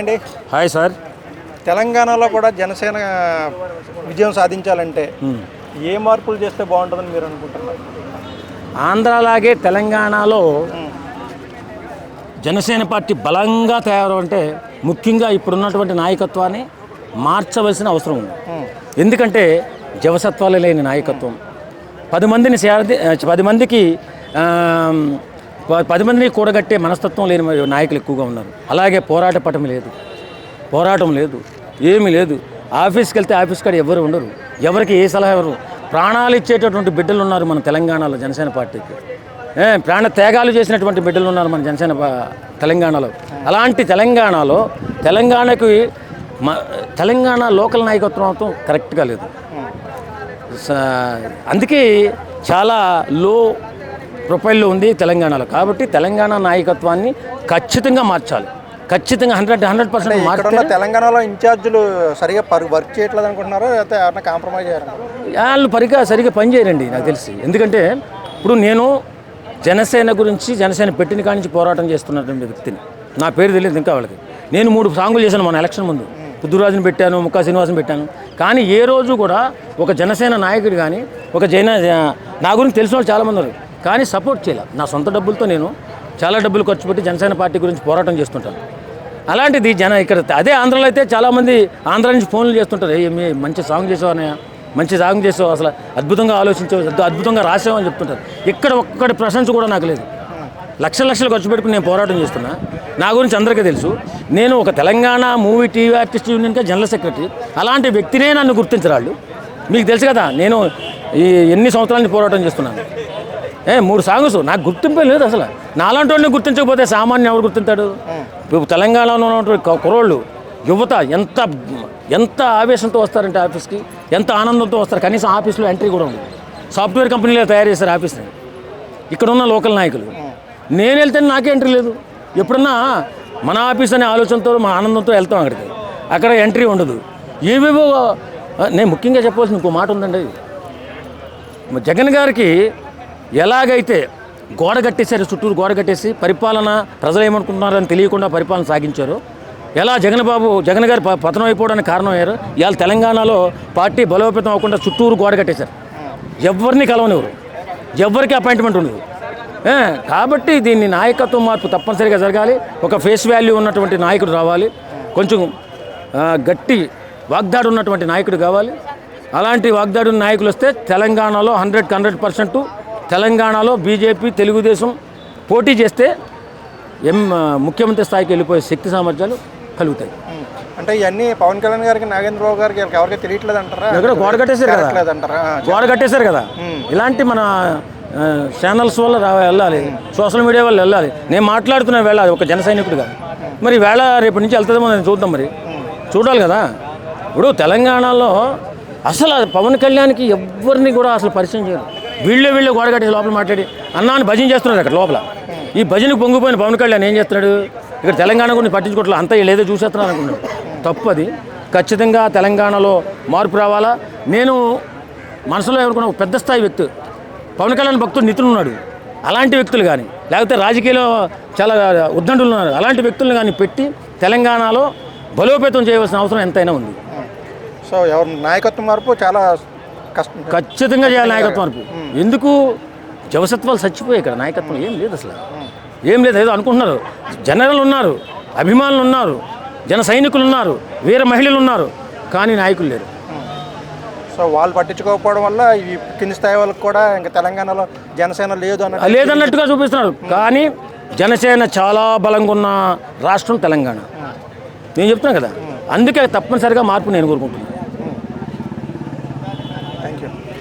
అండి. Hi sir. తెలంగాణలో కూడా జనసేన విజయం సాధించాలంటే ఏ మార్పులు చేస్తే బాగుంటుందని మీరు అనుకుంటున్నారు? ఆంధ్రాలాగే తెలంగాణలో జనసేన పార్టీ బలంగా తయారు ముఖ్యంగా ఇప్పుడున్నటువంటి నాయకత్వాన్ని మార్చవలసిన అవసరం ఉంది. ఎందుకంటే జవసత్వాలు లేని నాయకత్వం. పది మందిని పది మందికి పది మందిని కూడగట్టే మనస్తత్వం లేని నాయకులు ఎక్కువగా ఉన్నారు. అలాగే పోరాట పటం లేదు. పోరాటం లేదు. ఏమీ లేదు. ఆఫీస్కి వెళ్తే ఆఫీస్ కాడ ఎవరు ఉండరు. ఎవరికి ఏ సలహా ఎవరు? ప్రాణాలు ఇచ్చేటటువంటి బిడ్డలు ఉన్నారు మన తెలంగాణలో జనసేన పార్టీకి. ప్రాణ త్యాగాలు చేసినటువంటి బిడ్డలు ఉన్నారు మన జనసేన తెలంగాణలో. అలాంటి తెలంగాణలో తెలంగాణకి మ- తెలంగాణ లోకల్ నాయకత్వం కరెక్ట్గా లేదు. స- అందుకే చాలా లో ప్రొఫైల్లో ఉంది తెలంగాణలో. కాబట్టి తెలంగాణ నాయకత్వాన్ని ఖచ్చితంగా మార్చాలి. ఖచ్చితంగా హండ్రెడ్ హండ్రెడ్ పర్సెంట్ ఉన్న తెలంగాణలో ఇన్ఛార్జీలు సరిగా వర్క్ చేయట్లేదు అనుకుంటున్నారో? లేకపోతే ఎవరైనా కాంప్రమైజ్ అయ్యారనుకుంటున్నారో వాళ్ళు పరిగా సరిగా పనిచేయరండి నాకు తెలిసి. ఎందుకంటే ఇప్పుడు నేను జనసేన గురించి జనసేన పెట్టిన కాడి నుంచి పోరాటం చేస్తున్నటువంటి వ్యక్తిని. నా పేరు తెలియదు ఇంకా వాళ్ళకి. నేను మూడు సాంగులు చేశాను మన ఎలక్షన్ ముందు. పుద్దురాజుని పెట్టాను ముక్కా శ్రీనివాసం పెట్టాను. కానీ ఏ రోజు కూడా ఒక జనసేన నాయకుడు కానీ ఒక జైన నా గురించి తెలిసిన వాళ్ళు చాలామంది ఉన్నారు. కానీ సపోర్ట్ చేయలేదు నా సొంత డబ్బులతో నేను చాలా డబ్బులు ఖర్చు పెట్టి జనసేన పార్టీ గురించి పోరాటం చేస్తుంటాను. అలాంటిది జన ఇక్కడ అదే ఆంధ్రలో అయితే చాలామంది ఆంధ్ర నుంచి ఫోన్లు చేస్తుంటారు. ఏ మీ మంచి సాంగ్ చేసావు మంచి సాంగ్ చేసావు. అసలు అద్భుతంగా ఆలోచించావు. అద్భుతంగా అద్భుతంంగా రాసావు అని చెప్తుంటారు. ఇక్కడ ఒక్కటి ప్రశంస కూడా నాకు లేదు. లక్ష లక్షలు ఖర్చు పెట్టుకుని నేను పోరాటం చేస్తున్నా. నా గురించి అందరికీ తెలుసు. నేను ఒక తెలంగాణ మూవీ టీవీ ఆర్టిస్ట్ యూనియన్గా జనరల్ సెక్రటరీ. అలాంటి వ్యక్తినే నన్ను గుర్తించరాళ్ళు. మీకు తెలుసు కదా నేను ఈ ఎన్ని సంవత్సరాల నుంచి పోరాటం చేస్తున్నాను. ఏ మూడు సాంగ్స్. నాకు గుర్తింపే లేదు అసలు. నాలాంటి గుర్తించకపోతే సామాన్యం ఎవరు గుర్తింటాడు ఇప్పుడు తెలంగాణలో ఉన్నటువంటి కుర్రోళ్ళు యువత ఎంత ఎంత ఆవేశంతో వస్తారంటే ఆఫీస్కి ఎంత ఆనందంతో వస్తారు. కనీసం ఆఫీస్లో ఎంట్రీ కూడా ఉంది సాఫ్ట్వేర్ కంపెనీలో తయారు చేశారు ఆఫీస్ని. ఇక్కడ ఉన్న లోకల్ నాయకులు. నేను వెళ్తే నాకే ఎంట్రీ లేదు. ఎప్పుడన్నా మన ఆఫీస్ అనే ఆలోచనతో మా ఆనందంతో వెళ్తాం అక్కడికి. అక్కడ ఎంట్రీ ఉండదు. ఏవేవో నేను ముఖ్యంగా చెప్పవలసిన ఇంకో మాట ఉందండి. జగన్ గారికి ఎలాగైతే గోడ కట్టేశారు చుట్టూరు గోడ కట్టేసి పరిపాలన ప్రజలు ఏమనుకుంటున్నారని తెలియకుండా పరిపాలన సాగించారు. ఎలా జగన్ బాబు జగన్ గారు ప- పతనం అయిపోవడానికి కారణం అయ్యారు ఇవాళ తెలంగాణలో పార్టీ బలోపేతం అవ్వకుండా చుట్టూరు గోడ కట్టేశారు. ఎవరిని కలవనివ్వరు. ఎవరికి అపాయింట్మెంట్ ఉండదు. కాబట్టి దీన్ని నాయకత్వం మార్పు తప్పనిసరిగా జరగాలి. ఒక ఫేస్ వాల్యూ ఉన్నటువంటి నాయకుడు రావాలి. కొంచెం గట్టి వాగ్దాడు ఉన్నటువంటి నాయకుడు కావాలి. అలాంటి వాగ్దాడు నాయకులు వస్తే తెలంగాణలో హండ్రెడ్కి హండ్రెడ్ పర్సెంట్ తెలంగాణలో బీజేపీ తెలుగుదేశం పోటీ చేస్తే ఎం ముఖ్యమంత్రి స్థాయికి వెళ్ళిపోయే శక్తి సామర్థ్యాలు కలుగుతాయి. అంటే ఇవన్నీ పవన్ కళ్యాణ్ గారికి నాగేంద్రబాబు గారికి ఎవరికి తెలియట్లేదు అంటారా? ఎక్కడ గోడ కట్టేశారు కదా? గోడ కట్టేశారు కదా? ఇలాంటి మన ఛానల్స్ వల్ల వెళ్ళాలి. సోషల్ మీడియా వల్ల వెళ్ళాలి. నేను మాట్లాడుతున్నా వెళ్ళాలి ఒక జన సైనికుడిగా. మరి వేళ రేపటి నుంచి వెళ్తుందేమో నేను చూద్దాం మరి. చూడాలి కదా? ఇప్పుడు తెలంగాణలో అసలు పవన్ కళ్యాణ్కి ఎవరిని కూడా అసలు పరిచయం చేయరు. వీళ్ళు వీళ్ళు గోడ కట్టేసి లోపల మాట్లాడి అన్నాన్ని భజన చేస్తున్నారు అక్కడ లోపల. ఈ భజనకు పొంగిపోయిన పవన్ కళ్యాణ్ ఏం చేస్తున్నాడు? ఇక్కడ తెలంగాణ గురించి పట్టించుకోవట్లేదు అంతా లేదో చూసేస్తున్నాను అనుకున్నాడు. తప్పు అది ఖచ్చితంగా తెలంగాణలో మార్పు రావాలా? నేను మనసులో ఎవరుకున్న ఒక పెద్ద స్థాయి వ్యక్తి. పవన్ కళ్యాణ్ భక్తుడు నితులు ఉన్నాడు. అలాంటి వ్యక్తులు కానీ లేకపోతే రాజకీయాల్లో చాలా ఉద్దండులు ఉన్నారు. అలాంటి వ్యక్తులను కానీ పెట్టి తెలంగాణలో బలోపేతం చేయవలసిన అవసరం ఎంతైనా ఉంది. సో ఎవరి నాయకత్వం మార్పు చాలా ఖచ్చితంగా చేయాలి నాయకత్వం మార్పు ఎందుకు? జవసత్వాలు చచ్చిపోయాయి ఇక్కడ నాయకత్వం. ఏం లేదు అసలు. ఏం లేదు ఏదో అనుకుంటున్నారు. జనరల్ ఉన్నారు అభిమానులు ఉన్నారు జన సైనికులు ఉన్నారు వీర మహిళలు ఉన్నారు కానీ నాయకులు లేరు. సో వాళ్ళు పట్టించుకోకపోవడం వల్ల ఈ కింది స్థాయి వాళ్ళకి కూడా ఇంకా తెలంగాణలో జనసేన లేదు అన్నట్టు లేదన్నట్టుగా చూపిస్తున్నారు. కానీ జనసేన చాలా బలంగా ఉన్న రాష్ట్రం తెలంగాణ. నేను చెప్తున్నాను కదా. అందుకే తప్పనిసరిగా మార్పు నేను కోరుకుంటున్నాను